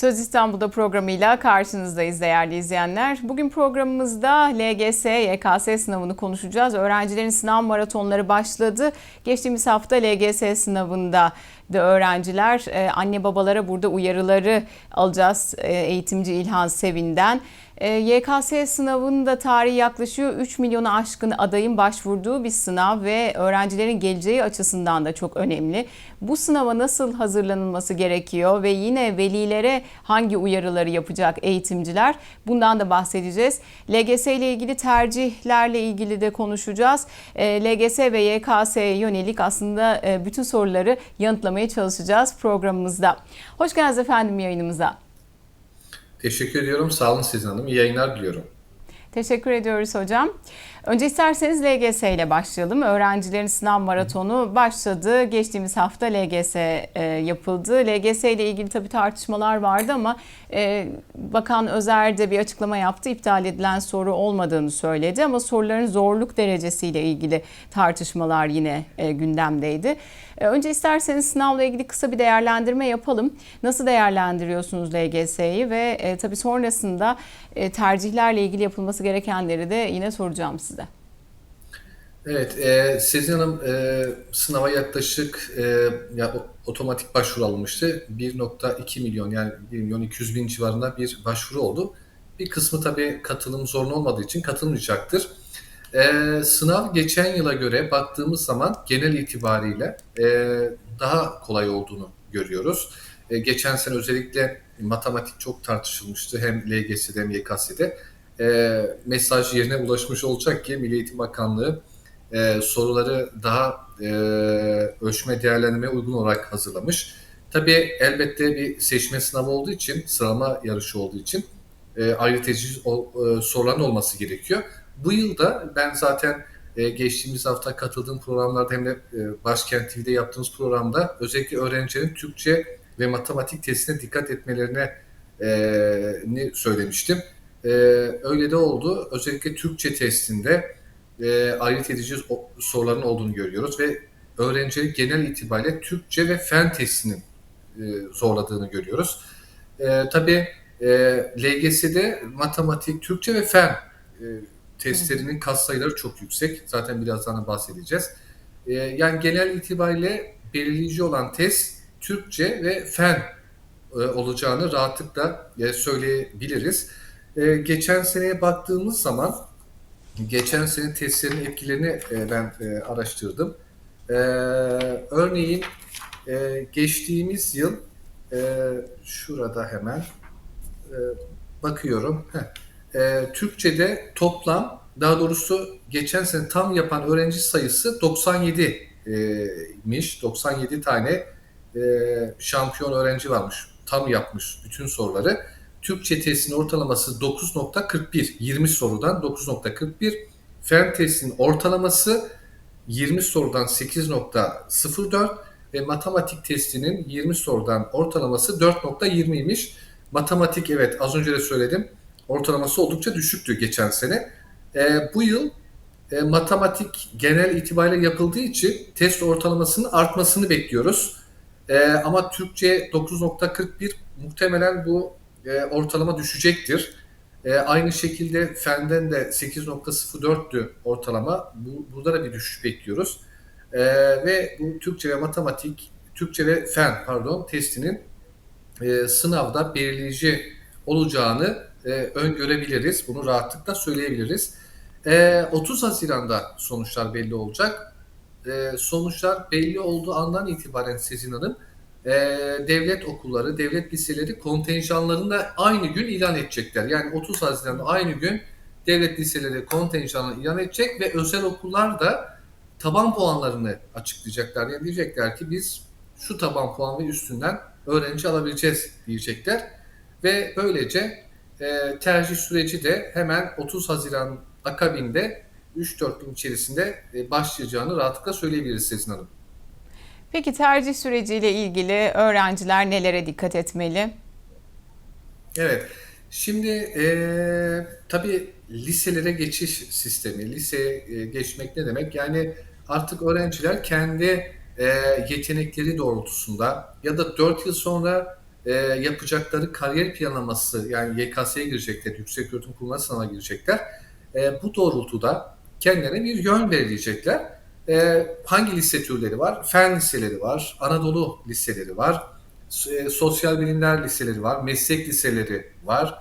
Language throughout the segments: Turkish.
Söz İstanbul'da programıyla karşınızdayız değerli izleyenler. Bugün programımızda LGS, YKS sınavını konuşacağız. Öğrencilerin sınav maratonları başladı. Geçtiğimiz hafta LGS sınavında da öğrenciler e, anne babalara burada uyarıları alacağız e, eğitimci İlhan Sevin'den. E, YKS sınavında tarihi yaklaşıyor. 3 milyonu aşkın adayın başvurduğu bir sınav ve öğrencilerin geleceği açısından da çok önemli. Bu sınava nasıl hazırlanılması gerekiyor ve yine velilere hangi uyarıları yapacak eğitimciler? Bundan da bahsedeceğiz. LGS ile ilgili tercihlerle ilgili de konuşacağız. E, LGS ve YKS'ye yönelik aslında e, bütün soruları yanıtlamaya çalışacağız programımızda. Hoş geldiniz efendim yayınımıza. Teşekkür ediyorum. Sağ olun Sizin Hanım. İyi yayınlar diliyorum. Teşekkür ediyoruz hocam. Önce isterseniz LGS ile başlayalım. Öğrencilerin sınav maratonu başladı. Geçtiğimiz hafta LGS e, yapıldı. LGS ile ilgili tabii tartışmalar vardı ama e, Bakan Özer de bir açıklama yaptı. İptal edilen soru olmadığını söyledi ama soruların zorluk derecesiyle ilgili tartışmalar yine e, gündemdeydi. E, önce isterseniz sınavla ilgili kısa bir değerlendirme yapalım. Nasıl değerlendiriyorsunuz LGS'yi ve e, tabii sonrasında e, tercihlerle ilgili yapılması gerekenleri de yine soracağım size. Evet, e, Sezin Hanım e, sınava yaklaşık e, ya, otomatik başvuru alınmıştı. 1.2 milyon yani 1 milyon 200 bin civarında bir başvuru oldu. Bir kısmı tabii katılım zorunlu olmadığı için katılmayacaktır. E, sınav geçen yıla göre baktığımız zaman genel itibariyle e, daha kolay olduğunu görüyoruz. E, geçen sene özellikle matematik çok tartışılmıştı hem LGS'de hem YKS'de. E, mesaj yerine ulaşmış olacak ki Milli Eğitim Bakanlığı e, soruları daha e, ölçme değerlendirmeye uygun olarak hazırlamış. Tabii elbette bir seçme sınavı olduğu için, sıralama yarışı olduğu için e, ayrıtıcı o, e, soruların olması gerekiyor. Bu yılda ben zaten e, geçtiğimiz hafta katıldığım programlarda hem de e, Başkent TV'de yaptığımız programda özellikle öğrencilerin Türkçe ve matematik testine dikkat etmelerine e, ni söylemiştim. E, öyle de oldu. Özellikle Türkçe testinde e, ayırt edici soruların olduğunu görüyoruz ve öğrencileri genel itibariyle Türkçe ve fen testinin e, zorladığını görüyoruz. E, tabii e, LGS'de matematik, Türkçe ve fen e, testlerinin kat sayıları çok yüksek. Zaten birazdan da bahsedeceğiz. E, yani genel itibariyle belirleyici olan test Türkçe ve fen e, olacağını rahatlıkla e, söyleyebiliriz. E, geçen seneye baktığımız zaman geçen sene testlerin etkilerini e, ben e, araştırdım. E, örneğin e, geçtiğimiz yıl e, şurada hemen e, bakıyorum. Heh. E, Türkçe'de toplam daha doğrusu geçen sene tam yapan öğrenci sayısı 97 e, miş. 97 tane e, şampiyon öğrenci varmış. Tam yapmış bütün soruları. Türkçe testinin ortalaması 9.41. 20 sorudan 9.41. Fen testinin ortalaması 20 sorudan 8.04 ve matematik testinin 20 sorudan ortalaması 4.20'ymiş. Matematik evet az önce de söyledim. Ortalaması oldukça düşüktü geçen sene. Ee, bu yıl e, matematik genel itibariyle yapıldığı için test ortalamasının artmasını bekliyoruz. Ee, ama Türkçe 9.41 muhtemelen bu e, ortalama düşecektir. E, aynı şekilde fenden de 8.04'tü ortalama. Bu, burada da bir düşüş bekliyoruz. E, ve bu Türkçe ve matematik, Türkçe ve fen pardon testinin e, sınavda belirleyici olacağını e, öngörebiliriz. Bunu rahatlıkla söyleyebiliriz. E, 30 Haziran'da sonuçlar belli olacak. E, sonuçlar belli olduğu andan itibaren Sezin Hanım e, devlet okulları, devlet liseleri kontenjanlarını da aynı gün ilan edecekler. Yani 30 Haziran'da aynı gün devlet liseleri kontenjanını ilan edecek ve özel okullar da taban puanlarını açıklayacaklar. Yani diyecekler ki biz şu taban puan ve üstünden öğrenci alabileceğiz diyecekler. Ve böylece e, tercih süreci de hemen 30 Haziran akabinde 3-4 gün içerisinde e, başlayacağını rahatlıkla söyleyebiliriz Sezin Hanım. Peki tercih süreciyle ilgili öğrenciler nelere dikkat etmeli? Evet. Şimdi eee tabii liselere geçiş sistemi, liseye e, geçmek ne demek? Yani artık öğrenciler kendi e, yetenekleri doğrultusunda ya da 4 yıl sonra e, yapacakları kariyer planlaması yani YKS'ye girecekler, yüksek öğretim kurumları sınavına girecekler. E, bu doğrultuda kendilerine bir yön belirleyecekler. E, hangi lise türleri var? Fen liseleri var, Anadolu liseleri var, e, sosyal bilimler liseleri var, meslek liseleri var,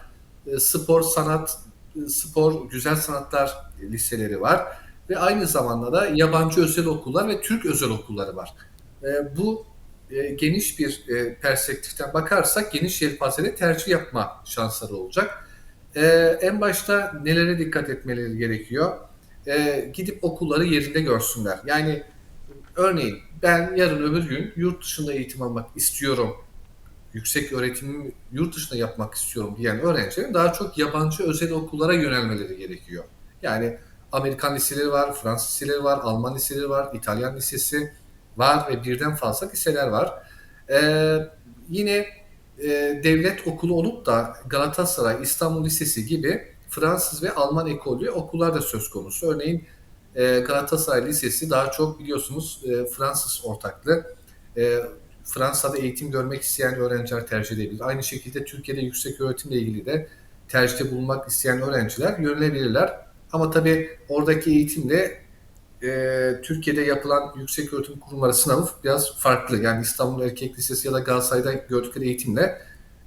e, spor, sanat, e, spor, güzel sanatlar liseleri var ve aynı zamanda da yabancı özel okullar ve Türk özel okulları var. E, bu e, geniş bir e, perspektiften bakarsak geniş yelpazede tercih yapma şansları olacak. E, en başta nelere dikkat etmeleri gerekiyor? E, gidip okulları yerinde görsünler. Yani örneğin ben yarın öbür gün yurt dışında eğitim almak istiyorum, yüksek öğretimimi yurt dışında yapmak istiyorum diyen öğrencilerin daha çok yabancı özel okullara yönelmeleri gerekiyor. Yani Amerikan liseleri var, Fransız liseleri var, Alman liseleri var, İtalyan lisesi var ve birden fazla liseler var. Ee, yine e, devlet okulu olup da Galatasaray, İstanbul Lisesi gibi Fransız ve Alman ekolü okullar da söz konusu. Örneğin e, Galatasaray Lisesi daha çok biliyorsunuz e, Fransız ortaklı. E, Fransa'da eğitim görmek isteyen öğrenciler tercih edebilir. Aynı şekilde Türkiye'de yüksek öğretimle ilgili de tercihte bulunmak isteyen öğrenciler yönelebilirler. Ama tabii oradaki eğitimle e, Türkiye'de yapılan yüksek öğretim kurumları sınavı biraz farklı. Yani İstanbul Erkek Lisesi ya da Galatasaray'da gördükleri eğitimle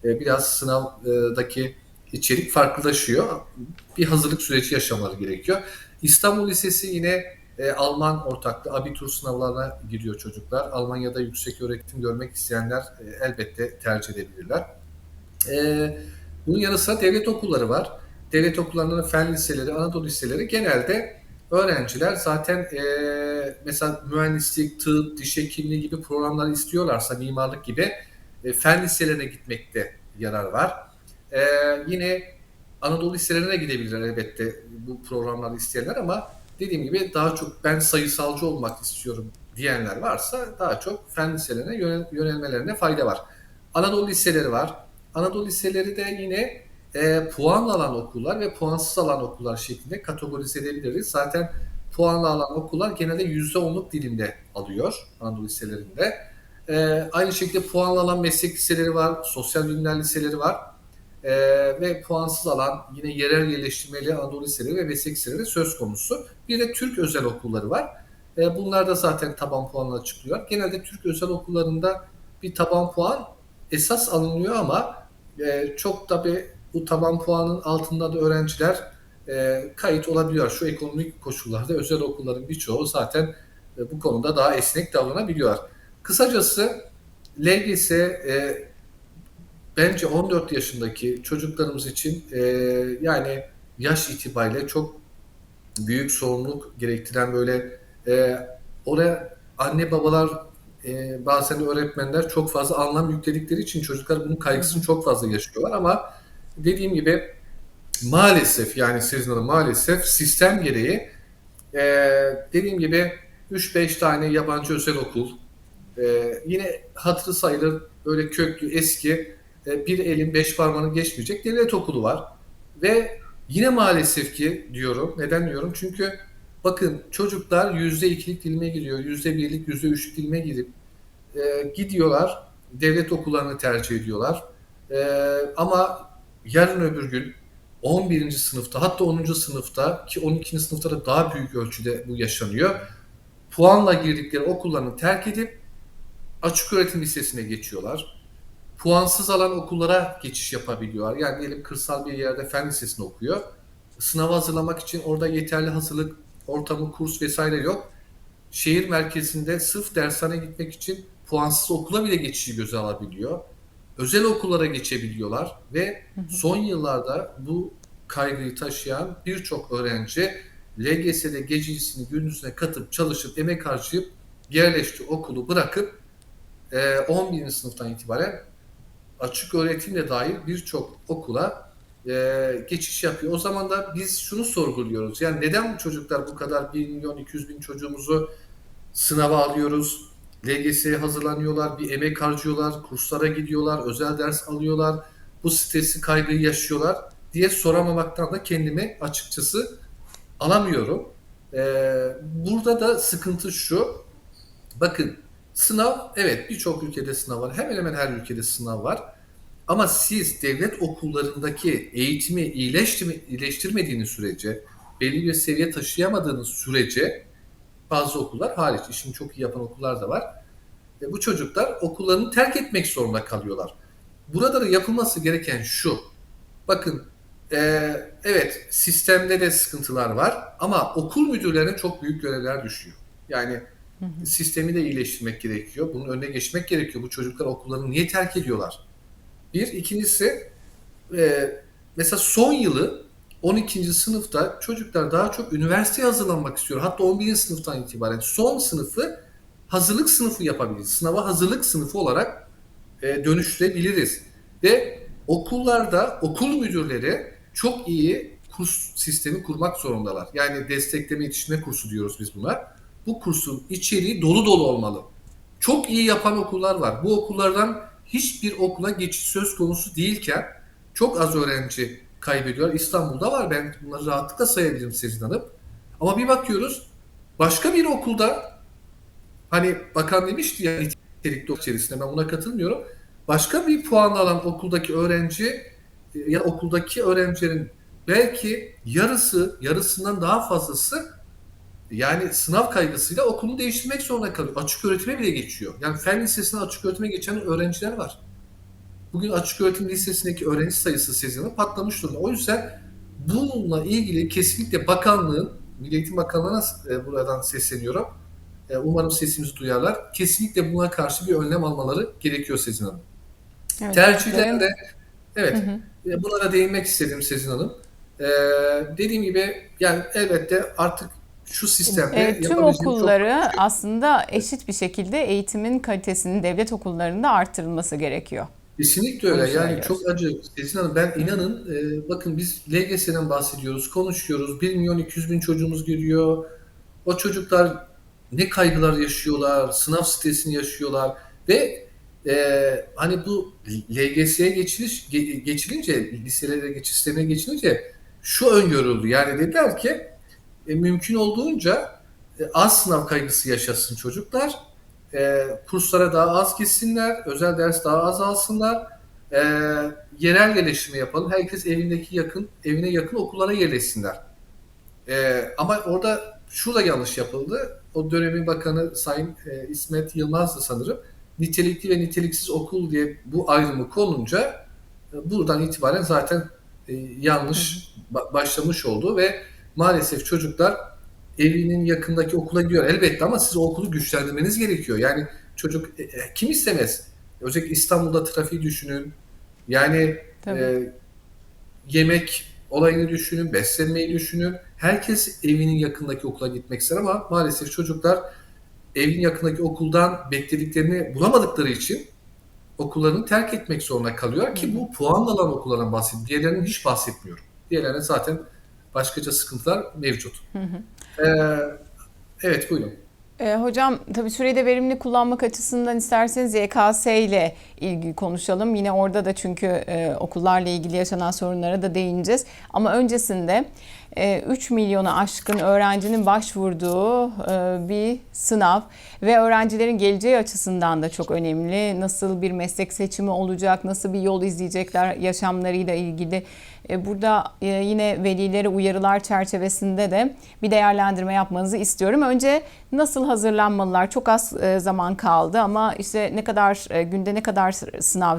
e, biraz sınavdaki içerik farklılaşıyor. Bir hazırlık süreci yaşamaları gerekiyor. İstanbul Lisesi yine e, Alman ortaklı abitur sınavlarına giriyor çocuklar. Almanya'da yüksek öğretim görmek isteyenler e, elbette tercih edebilirler. E, bunun yanı sıra devlet okulları var. Devlet okullarının fen liseleri, Anadolu liseleri genelde öğrenciler zaten e, mesela mühendislik, tıp, diş hekimliği gibi programları istiyorlarsa mimarlık gibi e, fen liselerine gitmekte yarar var. E, yine Anadolu liselerine gidebilirler elbette bu programları isteyenler ama dediğim gibi daha çok ben sayısalcı olmak istiyorum diyenler varsa daha çok fen liselerine yönel, yönelmelerine fayda var. Anadolu liseleri var. Anadolu liseleri de yine e, puanla alan okullar ve puansız alan okullar şeklinde kategorize edebiliriz. Zaten puanla alan okullar genelde %10'luk dilimde alıyor Anadolu liselerinde. E, aynı şekilde puanla alan meslek liseleri var, sosyal bilimler liseleri var. E, ve puansız alan yine yerel yerleştirmeli Anadolu liseleri ve meslek liseleri söz konusu. Bir de Türk özel okulları var. E, bunlar da zaten taban puanla açıklıyor. Genelde Türk özel okullarında bir taban puan esas alınıyor ama e, çok tabi bu taban puanın altında da öğrenciler e, kayıt olabiliyor. Şu ekonomik koşullarda özel okulların birçoğu zaten e, bu konuda daha esnek davranabiliyor. Kısacası LGS e, bence 14 yaşındaki çocuklarımız için e, yani yaş itibariyle çok büyük sorumluluk gerektiren böyle e, oraya anne babalar e, bazen öğretmenler çok fazla anlam yükledikleri için çocuklar bunun kaygısını çok fazla yaşıyorlar. Ama dediğim gibi maalesef yani sizin Hanım maalesef sistem gereği e, dediğim gibi 3-5 tane yabancı özel okul e, yine hatırı sayılır böyle köklü eski e, bir elin beş parmağını geçmeyecek devlet okulu var ve yine maalesef ki diyorum neden diyorum çünkü bakın çocuklar yüzde ikilik dilime giriyor yüzde birlik yüzde üçlük dilime girip e, gidiyorlar devlet okullarını tercih ediyorlar e, ama yarın öbür gün 11. sınıfta hatta 10. sınıfta ki 12. sınıfta da daha büyük ölçüde bu yaşanıyor. Puanla girdikleri okullarını terk edip açık öğretim lisesine geçiyorlar. Puansız alan okullara geçiş yapabiliyorlar. Yani diyelim kırsal bir yerde fen lisesinde okuyor. Sınava hazırlamak için orada yeterli hazırlık ortamı, kurs vesaire yok. Şehir merkezinde sırf dershane gitmek için puansız okula bile geçişi göze alabiliyor özel okullara geçebiliyorlar ve son yıllarda bu kaygıyı taşıyan birçok öğrenci LGS'de gececisini gündüzüne katıp çalışıp emek harcayıp yerleştiği okulu bırakıp 11. sınıftan itibaren açık öğretimle dair birçok okula e, geçiş yapıyor. O zaman da biz şunu sorguluyoruz. Yani neden bu çocuklar bu kadar 1 milyon 200 bin çocuğumuzu sınava alıyoruz? LGS'ye hazırlanıyorlar, bir emek harcıyorlar, kurslara gidiyorlar, özel ders alıyorlar, bu stresi, kaygıyı yaşıyorlar diye soramamaktan da kendimi açıkçası alamıyorum. Ee, burada da sıkıntı şu, bakın sınav, evet birçok ülkede sınav var, hemen hemen her ülkede sınav var. Ama siz devlet okullarındaki eğitimi iyileştirme, iyileştirmediğiniz sürece, belli bir seviye taşıyamadığınız sürece bazı okullar hariç, işini çok iyi yapan okullar da var. E, bu çocuklar okullarını terk etmek zorunda kalıyorlar. Burada da yapılması gereken şu. Bakın e, evet sistemde de sıkıntılar var ama okul müdürlerine çok büyük görevler düşüyor. Yani sistemi de iyileştirmek gerekiyor. Bunun önüne geçmek gerekiyor. Bu çocuklar okullarını niye terk ediyorlar? Bir. ikincisi e, mesela son yılı 12. sınıfta çocuklar daha çok üniversiteye hazırlanmak istiyor. Hatta 11. sınıftan itibaren son sınıfı hazırlık sınıfı yapabiliriz. Sınava hazırlık sınıfı olarak e, dönüştürebiliriz. Ve okullarda okul müdürleri çok iyi kurs sistemi kurmak zorundalar. Yani destekleme yetiştirme kursu diyoruz biz buna. Bu kursun içeriği dolu dolu olmalı. Çok iyi yapan okullar var. Bu okullardan hiçbir okula geçiş söz konusu değilken çok az öğrenci kaybediyor. İstanbul'da var. Ben bunları rahatlıkla sayabilirim Sezin. Ama bir bakıyoruz başka bir okulda hani bakan demişti ya nitelikli içerisinde ben buna katılmıyorum. Başka bir puan alan okuldaki öğrenci e, ya okuldaki öğrencilerin belki yarısı yarısından daha fazlası yani sınav kaygısıyla okulunu değiştirmek zorunda kalıyor. Açık öğretime bile geçiyor. Yani fen lisesine açık öğretime geçen öğrenciler var. Bugün açık öğretim lisesindeki öğrenci sayısı sezonu patlamış durumda. O yüzden bununla ilgili kesinlikle bakanlığın, Milli Eğitim Bakanlığı'na e, buradan sesleniyorum. E, umarım sesimizi duyarlar. Kesinlikle buna karşı bir önlem almaları gerekiyor Sezin Hanım. Evet, Tercihlerinde evet e, buna da değinmek istedim Sezin Hanım. E, dediğim gibi yani elbette artık şu sistemde Evet, tüm yapabileceğim çok okulları aslında eşit bir şekilde eğitimin kalitesinin devlet okullarında artırılması gerekiyor. Kesinlikle öyle. Yani söylüyoruz. çok acı. Esin Hanım ben inanın e, bakın biz LGS'den bahsediyoruz, konuşuyoruz. 1 milyon 200 bin çocuğumuz geliyor. O çocuklar ne kaygılar yaşıyorlar, sınav stresini yaşıyorlar ve e, hani bu LGS'ye geçiliş, ge- geçilince, liselere geçiş sistemine geçilince şu öngörüldü. Yani dediler ki e, mümkün olduğunca e, az sınav kaygısı yaşasın çocuklar. E, kurslara daha az gitsinler, özel ders daha az alsınlar. E, yerel yerleşimi yapalım. Herkes evindeki yakın, evine yakın okullara yerleşsinler. E, ama orada şu da yanlış yapıldı. O dönemin bakanı Sayın e, İsmet Yılmaz'dı sanırım. Nitelikli ve niteliksiz okul diye bu ayrımı konunca e, buradan itibaren zaten e, yanlış ba- başlamış oldu ve maalesef çocuklar evinin yakındaki okula gidiyor elbette ama siz o okulu güçlendirmeniz gerekiyor. Yani çocuk e, e, kim istemez? Özellikle İstanbul'da trafiği düşünün. Yani Tabii. e, yemek olayını düşünün, beslenmeyi düşünün. Herkes evinin yakındaki okula gitmek ister ama maalesef çocuklar evin yakındaki okuldan beklediklerini bulamadıkları için okullarını terk etmek zorunda kalıyor ki bu puanla alan okullardan bahsediyorum. Diğerlerinden hiç bahsetmiyorum. Diğerlerine zaten başkaca sıkıntılar mevcut. Ee, evet buyurun. E, hocam tabii süreyi de verimli kullanmak açısından isterseniz YKS ile ilgili konuşalım. Yine orada da çünkü e, okullarla ilgili yaşanan sorunlara da değineceğiz. Ama öncesinde e, 3 milyona aşkın öğrencinin başvurduğu e, bir sınav ve öğrencilerin geleceği açısından da çok önemli. Nasıl bir meslek seçimi olacak, nasıl bir yol izleyecekler yaşamlarıyla ilgili. E, Burada e, yine velilere uyarılar çerçevesinde de bir değerlendirme yapmanızı istiyorum. Önce nasıl hazırlanmalılar? Çok az e, zaman kaldı ama işte ne kadar günde ne kadar sınav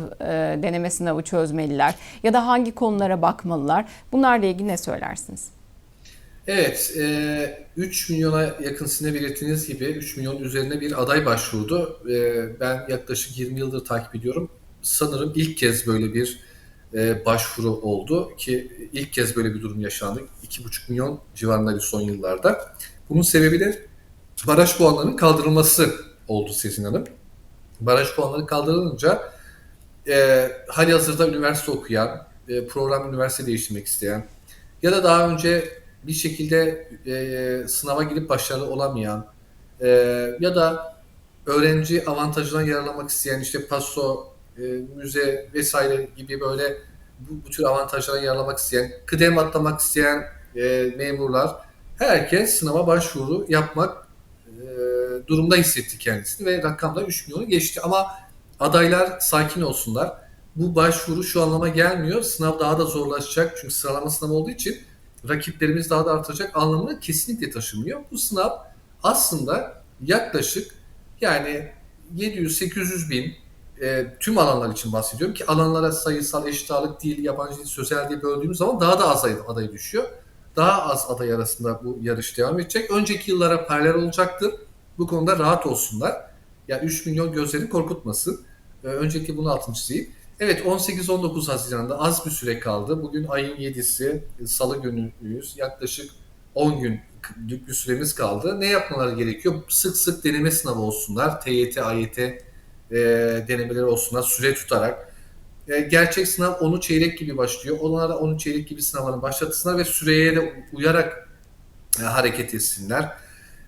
deneme sınavı çözmeliler ya da hangi konulara bakmalılar? Bunlarla ilgili ne söylersiniz? Evet, e, 3 milyona yakın sizin belirttiğiniz gibi 3 milyon üzerine bir aday başvurdu. Ben yaklaşık 20 yıldır takip ediyorum. Sanırım ilk kez böyle bir e, başvuru oldu ki ilk kez böyle bir durum yaşandı. 2,5 milyon civarında bir son yıllarda. Bunun sebebi de baraj puanlarının kaldırılması oldu Sezin Hanım. Baraj puanları kaldırılınca e, halihazırda üniversite okuyan, e, program üniversite değiştirmek isteyen ya da daha önce bir şekilde e, sınava girip başarılı olamayan e, ya da öğrenci avantajından yararlanmak isteyen işte paso, e, müze vesaire gibi böyle bu, bu tür avantajlardan yararlanmak isteyen, kıdem atlamak isteyen e, memurlar herkes sınava başvuru yapmak e, durumda hissetti kendisini ve rakam da 3 milyonu geçti. Ama adaylar sakin olsunlar. bu başvuru şu anlama gelmiyor. Sınav daha da zorlaşacak. Çünkü sıralama sınavı olduğu için rakiplerimiz daha da artacak anlamını kesinlikle taşımıyor. Bu sınav aslında yaklaşık yani 700-800 bin e, tüm alanlar için bahsediyorum ki alanlara sayısal eşit ağırlık değil, yabancı dil, sözel diye böldüğümüz zaman daha da az aday, düşüyor. Daha az aday arasında bu yarış devam edecek. Önceki yıllara paralel olacaktır. Bu konuda rahat olsunlar. Yani 3 milyon gözlerini korkutmasın. Ee, öncelikle bunu altını çizeyim. Evet 18-19 Haziran'da az bir süre kaldı. Bugün ayın 7'si, salı günüyüz. Yaklaşık 10 günlük bir süremiz kaldı. Ne yapmaları gerekiyor? Sık sık deneme sınavı olsunlar. TYT, AYT e, denemeleri olsunlar süre tutarak. E, gerçek sınav onu çeyrek gibi başlıyor. Onlara onu çeyrek gibi sınavlarını başlatsınlar ve süreye de uyarak e, hareket etsinler.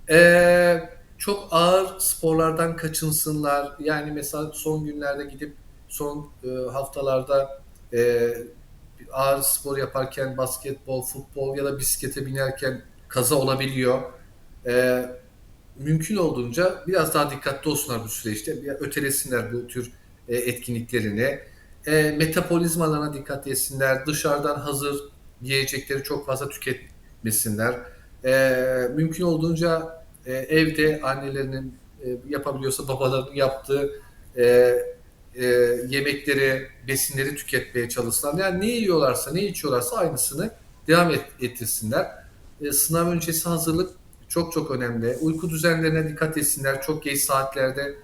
E, çok ağır sporlardan kaçınsınlar. Yani mesela son günlerde gidip son e, haftalarda e, ağır spor yaparken basketbol, futbol ya da bisiklete binerken kaza olabiliyor. E, mümkün olduğunca biraz daha dikkatli olsunlar bu süreçte. Bir ötelesinler bu tür e, etkinliklerini. E, metabolizmalarına dikkat etsinler. Dışarıdan hazır yiyecekleri çok fazla tüketmesinler. E, mümkün olduğunca e, evde annelerinin e, yapabiliyorsa babalarının yaptığı e, e, yemekleri, besinleri tüketmeye çalışsınlar. Yani ne yiyorlarsa, ne içiyorlarsa aynısını devam et, ettirsinler. E, sınav öncesi hazırlık çok çok önemli. Uyku düzenlerine dikkat etsinler. Çok geç saatlerde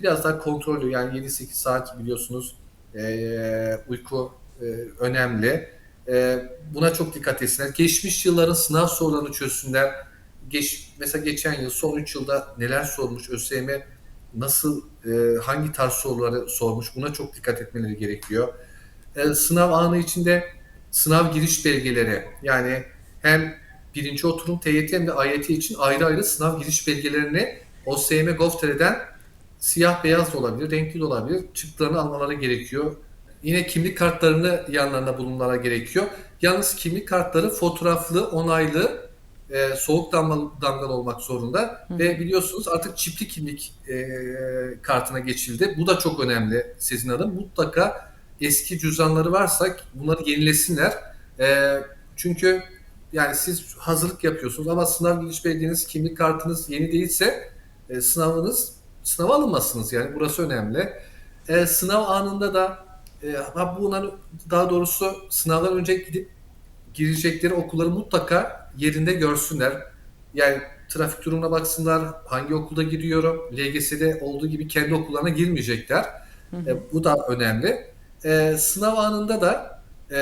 biraz daha kontrollü yani 7-8 saat biliyorsunuz e, uyku e, önemli. E, buna çok dikkat etsinler. Geçmiş yılların sınav sorularını çözsünler. Geç, mesela geçen yıl son 3 yılda neler sormuş ÖSYM nasıl e, hangi tarz soruları sormuş buna çok dikkat etmeleri gerekiyor. E, sınav anı içinde sınav giriş belgeleri yani hem birinci oturum TYT hem de AYT için ayrı ayrı sınav giriş belgelerini OSYM Gov.tr'den siyah beyaz da olabilir, renkli de olabilir. Çıktılarını almaları gerekiyor. Yine kimlik kartlarını yanlarında bulunmaları gerekiyor. Yalnız kimlik kartları fotoğraflı, onaylı, e, soğuk damgalı, damgalı olmak zorunda. Hı. Ve biliyorsunuz artık çipli kimlik e, kartına geçildi. Bu da çok önemli Sezin Hanım. Mutlaka eski cüzdanları varsa bunları yenilesinler. E, çünkü yani siz hazırlık yapıyorsunuz ama sınav giriş belgeniz, kimlik kartınız yeni değilse e, sınavınız sınava alınmazsınız yani burası önemli. E, sınav anında da e, bunların daha doğrusu sınavdan önce gidip girecekleri okulları mutlaka yerinde görsünler. Yani trafik durumuna baksınlar, hangi okulda giriyorum, LGS'de olduğu gibi kendi okullarına girmeyecekler. E, bu da önemli. E, sınav anında da e,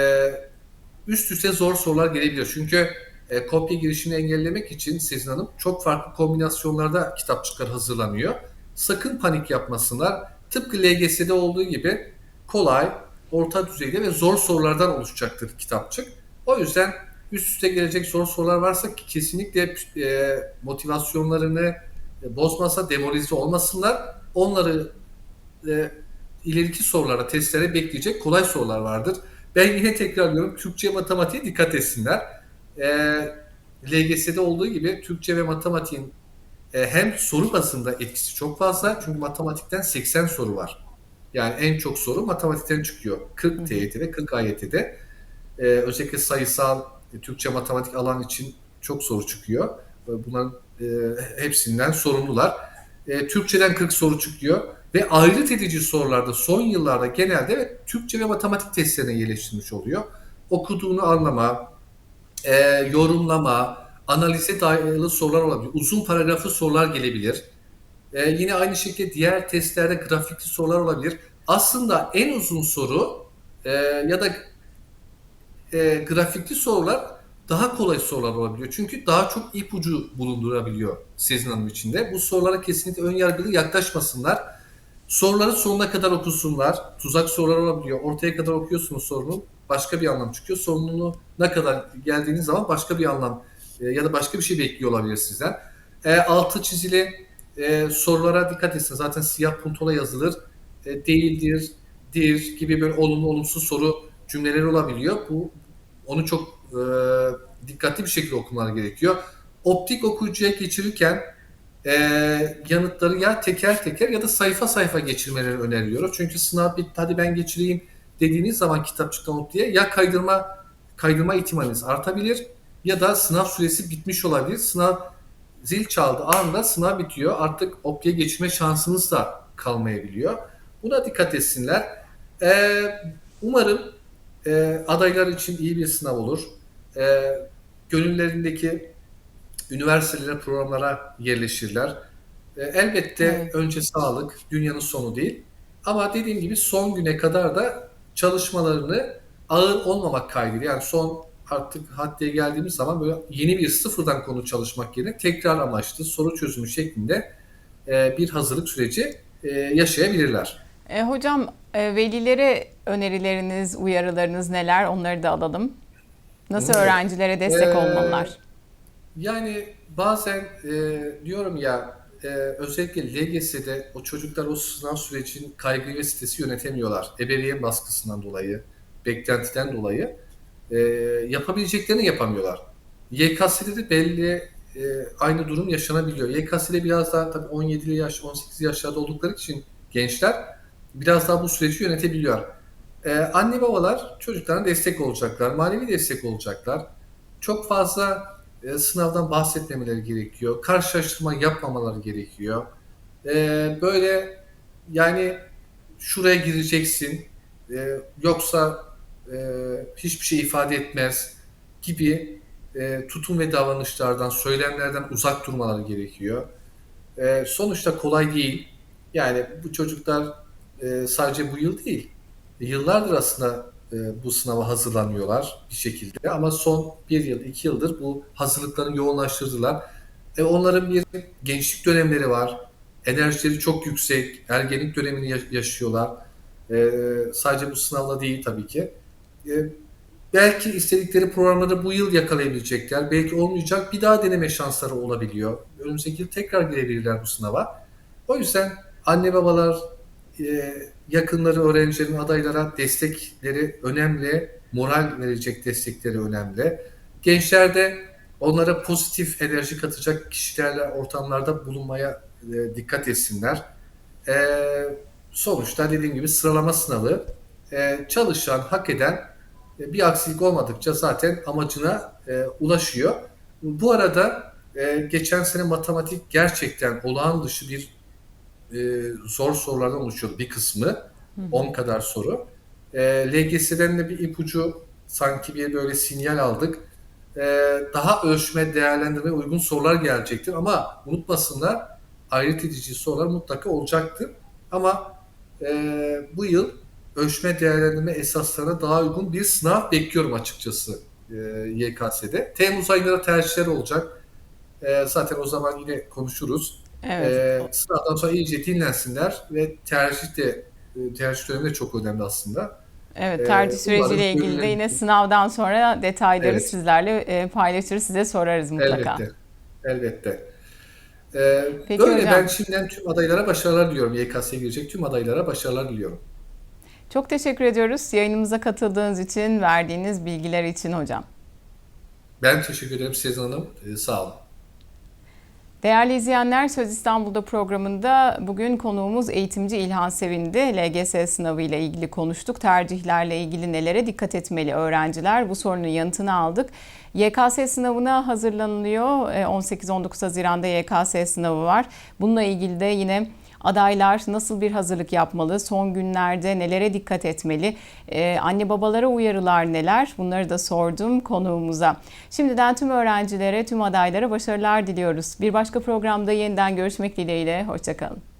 üst üste zor sorular gelebilir. Çünkü e, kopya girişini engellemek için Sezin Hanım çok farklı kombinasyonlarda kitapçıklar hazırlanıyor. Sakın panik yapmasınlar. Tıpkı LGS'de olduğu gibi kolay, orta düzeyde ve zor sorulardan oluşacaktır kitapçık. O yüzden üst üste gelecek zor sorular varsa ki kesinlikle e, motivasyonlarını e, bozmasa, demoralize olmasınlar. Onları e, ileriki sorulara, testlere bekleyecek kolay sorular vardır. Ben yine tekrarlıyorum. Türkçe, matematiğe dikkat etsinler. E, LGS'de olduğu gibi Türkçe ve matematiğin e, hem soru bazında etkisi çok fazla. Çünkü matematikten 80 soru var. Yani en çok soru matematikten çıkıyor. 40 TYT'de, 40 AYT'de. E, özellikle sayısal, e, Türkçe, matematik alan için çok soru çıkıyor. Bunların e, hepsinden sorumlular. E, Türkçeden 40 soru çıkıyor. Ve ayrıt edici sorularda son yıllarda genelde Türkçe ve matematik testlerine yerleştirilmiş oluyor. Okuduğunu anlama, e, yorumlama, analize dayalı sorular olabilir. Uzun paragraflı sorular gelebilir. E, yine aynı şekilde diğer testlerde grafikli sorular olabilir. Aslında en uzun soru e, ya da e, grafikli sorular daha kolay sorular olabiliyor. Çünkü daha çok ipucu bulundurabiliyor Sezin Hanım içinde. Bu sorulara kesinlikle ön yargılı yaklaşmasınlar. Soruları sonuna kadar okusunlar. Tuzak sorular olabiliyor. Ortaya kadar okuyorsunuz sorunun. Başka bir anlam çıkıyor. Sorununu ne kadar geldiğiniz zaman başka bir anlam e, ya da başka bir şey bekliyor olabilir sizden. E, altı çizili e, sorulara dikkat etsin. Zaten siyah puntola yazılır. E, değildir, dir gibi böyle olumlu olumsuz soru cümleleri olabiliyor. Bu onu çok e, dikkatli bir şekilde okumaları gerekiyor. Optik okuyucuya geçirirken e, yanıtları ya teker teker ya da sayfa sayfa geçirmeleri öneriyoruz. Çünkü sınav bitti hadi ben geçireyim dediğiniz zaman kitapçıkta not diye ya kaydırma kaydırma ihtimaliniz artabilir ya da sınav süresi bitmiş olabilir. Sınav zil çaldı anında sınav bitiyor. Artık OPTÜ'ye geçme şansınız da kalmayabiliyor. Buna dikkat etsinler. Ee, umarım e, adaylar için iyi bir sınav olur. E, gönüllerindeki üniversitelere, programlara yerleşirler. E, elbette Evet. önce sağlık, dünyanın sonu değil. Ama dediğim gibi son güne kadar da çalışmalarını ağır olmamak kaydıyla yani son artık haddeye geldiğimiz zaman böyle yeni bir sıfırdan konu çalışmak yerine tekrar amaçlı soru çözümü şeklinde e, bir hazırlık süreci e, yaşayabilirler. E, hocam velilere önerileriniz, uyarılarınız neler? Onları da alalım. Nasıl öğrencilere destek Ee, olmalılar? Yani bazen e, diyorum ya e, özellikle LGS'de o çocuklar o sınav sürecinin kaygı ve stresi yönetemiyorlar. Ebeveyn baskısından dolayı, beklentiden dolayı e, yapabileceklerini yapamıyorlar. YKS'de de belli e, aynı durum yaşanabiliyor. YKS'de biraz daha tabii 17'li yaş, 18 yaşlarda oldukları için gençler biraz daha bu süreci yönetebiliyor. E, anne babalar çocuklarına destek olacaklar, manevi destek olacaklar. Çok fazla e, sınavdan bahsetmemeleri gerekiyor. Karşılaştırma yapmamaları gerekiyor. E, böyle yani şuraya gireceksin e, yoksa e, hiçbir şey ifade etmez gibi e, tutum ve davranışlardan, söylemlerden uzak durmaları gerekiyor. E, sonuçta kolay değil. Yani bu çocuklar e, sadece bu yıl değil, yıllardır aslında bu sınava hazırlanıyorlar bir şekilde ama son bir yıl, iki yıldır bu hazırlıklarını yoğunlaştırdılar. E, onların bir gençlik dönemleri var, enerjileri çok yüksek, ergenlik dönemini ya- yaşıyorlar. E, sadece bu sınavla değil tabii ki. E, belki istedikleri programları bu yıl yakalayabilecekler, belki olmayacak bir daha deneme şansları olabiliyor. Önümüzdeki yıl tekrar girebilirler bu sınava. O yüzden anne babalar, e, yakınları öğrencilerin adaylara destekleri önemli, moral verecek destekleri önemli. Gençlerde onlara pozitif enerji katacak kişilerle ortamlarda bulunmaya e, dikkat etsinler. E, sonuçta dediğim gibi sıralama sınavı e, çalışan, hak eden bir aksilik olmadıkça zaten amacına ulaşıyor. Bu arada geçen sene matematik gerçekten olağan dışı bir e, zor sorulardan oluşuyordu bir kısmı. 10 kadar soru. E, LGS'den de bir ipucu sanki bir böyle sinyal aldık. E, daha ölçme, değerlendirme uygun sorular gelecektir ama unutmasınlar ayrıt edici sorular mutlaka olacaktır. Ama e, bu yıl ölçme değerlendirme esaslarına daha uygun bir sınav bekliyorum açıkçası e, YKS'de. Temmuz ayında tercihler olacak. E, zaten o zaman yine konuşuruz. Evet. Ee, sınavdan sonra iyice dinlensinler ve tercih de e, tercih dönemi de çok önemli aslında. Evet, Ee, tercih süreciyle umarım ilgili de yine sınavdan sonra detayları Evet. sizlerle e, paylaşır, size sorarız mutlaka. Elbette. Elbette. Ee, Peki böyle hocam. ben şimdiden tüm adaylara başarılar diliyorum. YKS'ye girecek tüm adaylara başarılar diliyorum. Çok teşekkür ediyoruz yayınımıza katıldığınız için, verdiğiniz bilgiler için hocam. Ben teşekkür ederim Sezen Hanım. Ee, sağ olun. Değerli izleyenler Söz İstanbul'da programında bugün konuğumuz eğitimci İlhan Sevindi. LGS sınavı ile ilgili konuştuk. Tercihlerle ilgili nelere dikkat etmeli öğrenciler? Bu sorunun yanıtını aldık. YKS sınavına hazırlanılıyor. Ee, 18-19 Haziran'da YKS sınavı var. Bununla ilgili de yine adaylar nasıl bir hazırlık yapmalı? Son günlerde nelere dikkat etmeli? Ee, anne babalara uyarılar neler? Bunları da sordum konuğumuza. Şimdiden tüm öğrencilere, tüm adaylara başarılar diliyoruz. Bir başka programda yeniden görüşmek dileğiyle. Hoşçakalın.